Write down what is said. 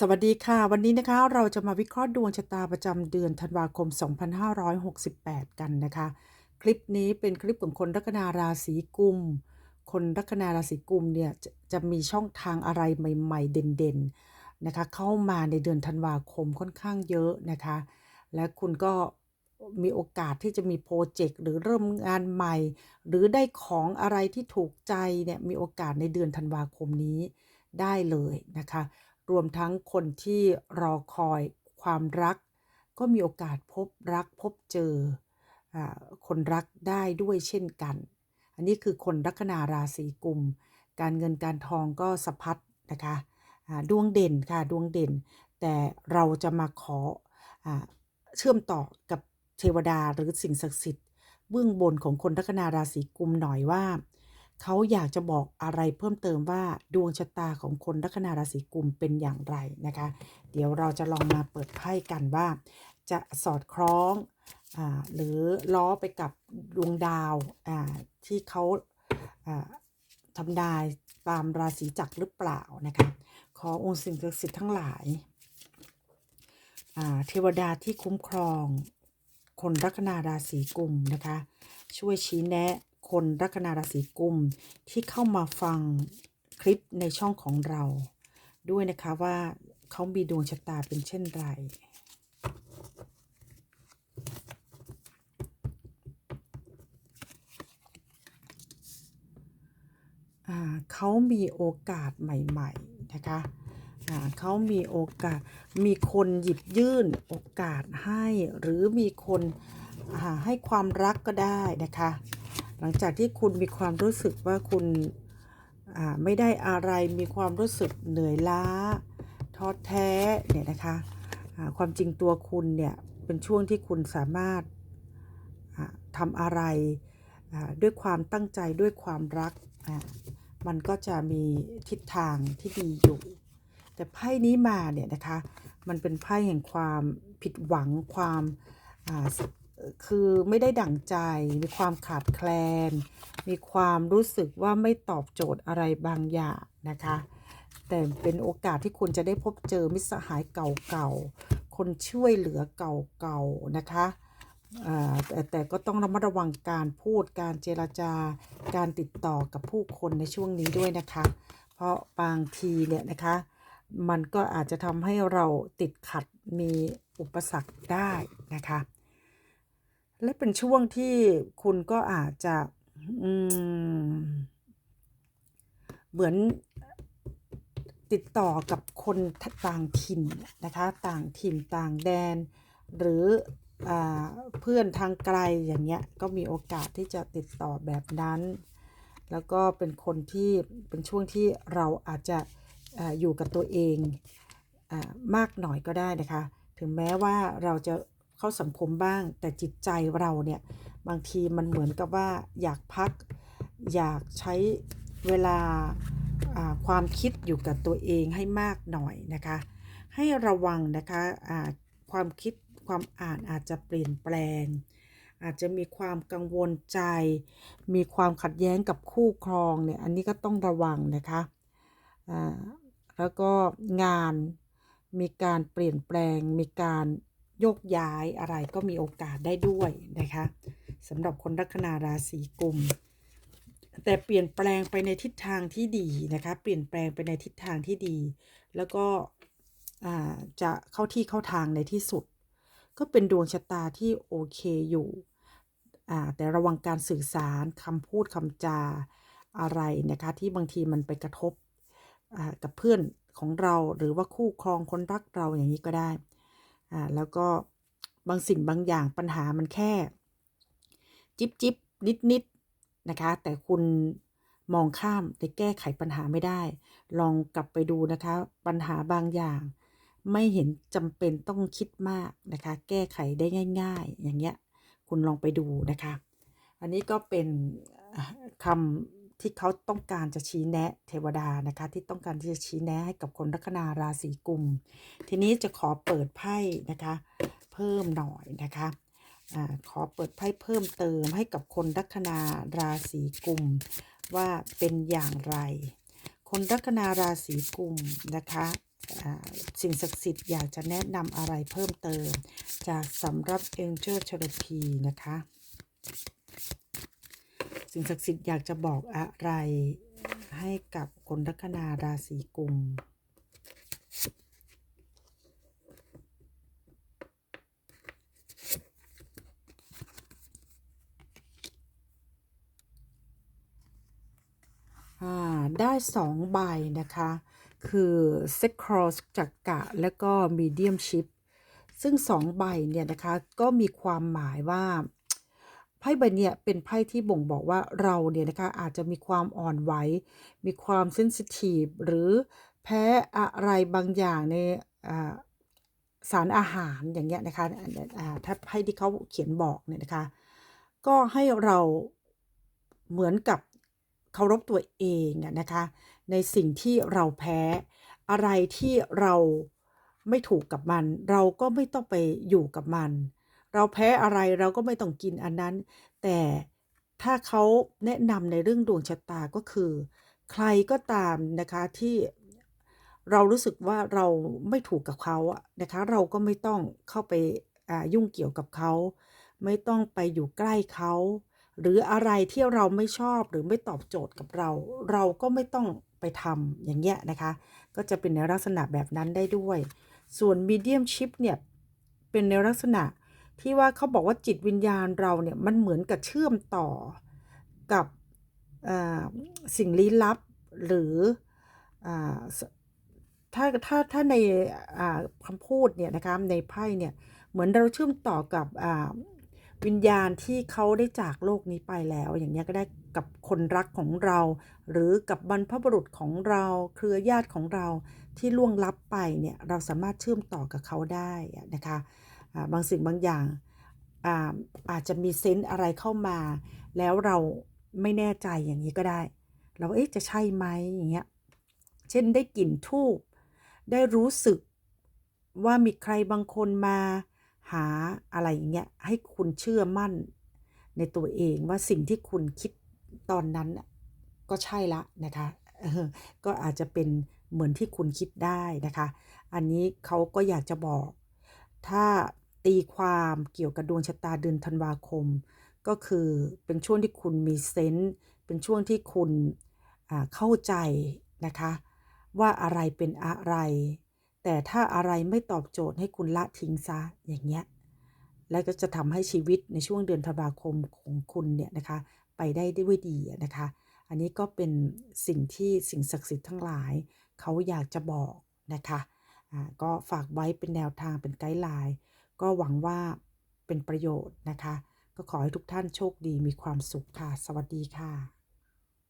สวัสดีค่ะ วันนี้นะคะเราจะมาวิเคราะห์ดวงชะตาประจำเดือนธันวาคม 2568 กันนะคะ คลิปนี้เป็นคลิปของคนลัคนาราศีกุม คนลัคนาราศีกุมเนี่ยจะจะมีช่องทางอะไรใหม่ ๆ เด่นๆนะคะ เข้ามาในเดือนธันวาคมค่อนข้างเยอะนะคะ และคุณก็มีโอกาสที่จะมีโปรเจกต์หรือเริ่มงานใหม่ หรือได้ของอะไรที่ถูกใจเนี่ยมีโอกาสในเดือนธันวาคมนี้ได้เลยนะคะ รวมทั้งคนที่รอคอยความรัก ก็มีโอกาสพบรักพบเจออคนรักได้ด้วยเช่นกัน อันนี้คือคนลัคนาราศีกุม การเงินการทองก็สะพัดนะคะดวงเด่นค่ะดวงเด่น แต่เราจะมาขออเชื่อมต่อกับเทวดาหรือสิ่งศักดิ์สิทธิ์เบื้องบนของคนลัคนาราศีกุมหน่อยว่า เขาอยากจะบอกอะไรเพิ่มเติมว่าดวงชะตาของคนลัคนาราศีกุมเป็นอย่างไรนะคะ เดี๋ยวเราจะลองมาเปิดไพ่กันว่า จะสอดคล้องอหรือล้อไปกับดวงดาวที่เขาทำนายตามราศีจักรหรือเปล่านะคะ ขอองค์สิ่งศักดิ์สิทธิ์ทั้งหลายเทวดาที่คุ้มครอง คนลัคนาราศีกุมนะคะ ช่วยชี้แนะ คนลัคนาราศีกุมที่เข้ามาฟังคลิปในช่องของเรา ด้วยนะคะว่าเขามีดวงชะตาเป็นเช่นไรเขามีโอกาสใหม่ๆนะคะเขามีโอกาส มีคนหยิบยื่นโอกาสให้ หรือมีคนให้ความรักก็ได้นะคะ หลังจากที่คุณมีความรู้สึกว่าคุณไม่ได้อะไรมีความรู้สึกเหนื่อยล้าท้อแท้เนี่ยนะคะความจริงตัวคุณเนี่ยเป็นช่วงที่คุณสามารถทำอะไรด้วยความตั้งใจด้วยความรักมันก็จะมีทิศทางที่ดีอยู่ แต่ไพ่นี้มาเนี่ยนะคะมันเป็นไพ่แห่งความผิดหวังความ คือไม่ได้ดั่งใจ มีความขาดแคลน มีความรู้สึกว่าไม่ตอบโจทย์อะไรบางอย่างนะคะ แต่เป็นโอกาสที่คุณจะได้พบเจอมิตรสหายเก่าๆ คนช่วยเหลือเก่าๆนะคะอ่าแต่แต่ก็ต้องระมัดระวังการพูดการเจรจาการติดต่อกับผู้คนในช่วงนี้ด้วยนะคะ เพราะบางทีเนี่ยนะคะ มันก็อาจจะทำให้เราติดขัดมีอุปสรรคได้นะคะ และเป็นช่วงที่คุณก็อาจจะเหมือนติดต่อกับคนต่างถิ่นนะคะ ต่างถิ่นต่างแดน หรืออเพื่อนทางไกลอย่างเงี้ยก็มีโอกาสที่จะติดต่อแบบนั้น แล้วก็เป็นคนที่เป็นช่วงที่เราอาจจะออยู่กับตัวเองอมากหน่อยก็ได้นะคะ ถึงแม้ว่าเราจะ เข้าสังคมบ้าง แต่จิตใจเราเนี่ยบางทีมันเหมือนกับว่าอยากพัก อยากใช้เวลาความคิดอยู่กับตัวเองให้มากหน่อยนะคะ ให้ระวังนะคะอ่าความคิดความอ่านอาจจะเปลี่ยนแปลง อาจจะมีความกังวลใจ มีความขัดแย้งกับคู่ครองเนี่ยอันนี้ก็ต้องระวังนะคะอ่าแล้วก็งานมีการเปลี่ยนแปลง มีการ โยกย้ายอะไรก็มีโอกาสได้ด้วยนะคะสำหรับคนลัคนาราศีกุม แต่เปลี่ยนแปลงไปในทิศทางที่ดีนะคะ เปลี่ยนแปลงไปในทิศทางที่ดี แล้วก็จะเข้าที่เข้าทางในที่สุด ก็เป็นดวงชะตาที่โอเคอยู่แต่ระวังการสื่อสารคำพูดคำจาอะไรนะคะ ที่บางทีมันไปกระทบกับเพื่อนของเราหรือว่าคู่ครองคนรักเราอย่างนี้ก็ได้ อ่าแล้วก็บางสิ่งบางอย่างปัญหามันแค่ จิบจิบนิดนิดนะคะ แต่คุณมองข้ามแต่แก้ไขปัญหาไม่ได้ ลองกลับไปดูนะคะ ปัญหาบางอย่าง ไม่เห็นจำเป็นต้องคิดมากนะคะ แก้ไขได้ง่าย ๆ อย่างเงี้ย คุณลองไปดูนะคะ อันนี้ก็เป็นอ่าคำ ที่เขาต้องการจะชี้แนะเทวดานะคะ ที่ต้องการที่จะชี้แนะให้กับคนลัคนาราศีกุม ทีนี้จะขอเปิดไพ่นะคะ เพิ่มหน่อยนะคะอขอเปิดไพ่เพิ่มเติมให้กับคนลัคนาราศีกุม ว่าเป็นอย่างไร คนลัคนาราศีกุมนะคะสิ่งศักดิ์สิทธิ์อยากจะแนะนำอะไรเพิ่มเติม จากสำรับ Angel Therapy นะคะ สิ่งศักดิ์สิทธิ์อยากจะบอกอะไร ให้กับคนลัคนาราศีกุมได้สองใบนะคะ คือ s e c r o s จักกะ และก็ Mediumship ซึ่งสองใบเนี่ยนะคะ ก็มีความหมายว่า พ่ใบเนี่ยเป็นไพ่ที่บ่งบอกว่าเราเนี่ยนะคะอาจจะมีความอ่อนไหว มีความเซนซิทีฟหรือแพ้อะไรบางอย่างในสารอาหารอย่างเงี้ยนะคะถ้าไพ่ที่เขาเขียนบอกเนี่ยนะคะ ก็ให้เราเหมือนกับเคารพตัวเองอะนะคะ ในสิ่งที่เราแพ้อะไรที่เราไม่ถูกกับมัน เราก็ไม่ต้องไปอยู่กับมัน เราแพ้อะไรเราก็ไม่ต้องกินอันนั้น แต่ถ้าเขาแนะนำในเรื่องดวงชะตาก็คือ ใครก็ตามนะคะที่เรารู้สึกว่าเราไม่ถูกกับเขาอะนะคะเราก็ไม่ต้องเข้าไปยุ่งเกี่ยวกับเขา ไม่ต้องไปอยู่ใกล้เขา หรืออะไรที่เราไม่ชอบหรือไม่ตอบโจทย์กับเรา เราก็ไม่ต้องไปทำอย่างเงี้ยนะคะ ก็จะเป็นในลักษณะแบบนั้นได้ด้วย ส่วน medium ship เนี่ย เป็นในลักษณะ ที่ว่าเขาบอกว่าจิตวิญญาณเราเนี่ยมันเหมือนกับเชื่อมต่อกับอ่าสิ่งลี้ลับหรืออาถ้าถ้าถ้าในอ่าคำพูดเนี่ยนะคะในไพ่เนี่ยเหมือนเราเชื่อมต่อกับอ่าวิญญาณที่เขาได้จากโลกนี้ไปแล้ว อย่างเงี้ก็ได้กับคนรักของเรา หรือกับบรรพบุรุษของเราเครือญาติของเราที่ล่วงลับไปเนี่ยเราสามารถเชื่อมต่อกับเขาได้นะคะ บางสิ่งบางอย่างอาอาจจะมีเซนส์อะไรเข้ามา แล้วเราไม่แน่ใจอย่างนี้ก็ได้ เราเอ๊ะจะใช่ไหมอย่างเงี้ยเช่นได้กลิ่นทูบได้รู้สึกว่ามีใครบางคนมาหาอะไรอย่างเงี้ยให้คุณเชื่อมั่นในตัวเองว่าสิ่งที่คุณคิดตอนนั้นก็ใช่ละนะคะก็อาจจะเป็นเหมือนที่คุณคิดได้นะคะ อันนี้เขาก็อยากจะบอก ถ้า ตีความเกี่ยวกับดวงชะตาเดือนธันวาคม ก็คือเป็นช่วงที่คุณมีเซนส์เป็นช่วงที่คุณเข้าใจนะคะ ว่าอะไรเป็นอะไร แต่ถ้าอะไรไม่ตอบโจทย์ให้คุณละทิ้งซะอย่างเงี้ยแล้วก็จะทำให้ชีวิตในช่วงเดือนธันวาคมของคุณเนี่ยนะคะ ไปได้ด้วยดีนะคะ อันนี้ก็เป็นสิ่งที่สิ่งศักดิ์สิทธิ์ทั้งหลาย เขาอยากจะบอกนะคะอ่าก็ฝากไว้เป็นแนวทางเป็นไกด์ไลน์ ก็หวังว่าเป็นประโยชน์นะคะ ก็ขอให้ทุกท่านโชคดีมีความสุขค่ะ สวัสดีค่ะ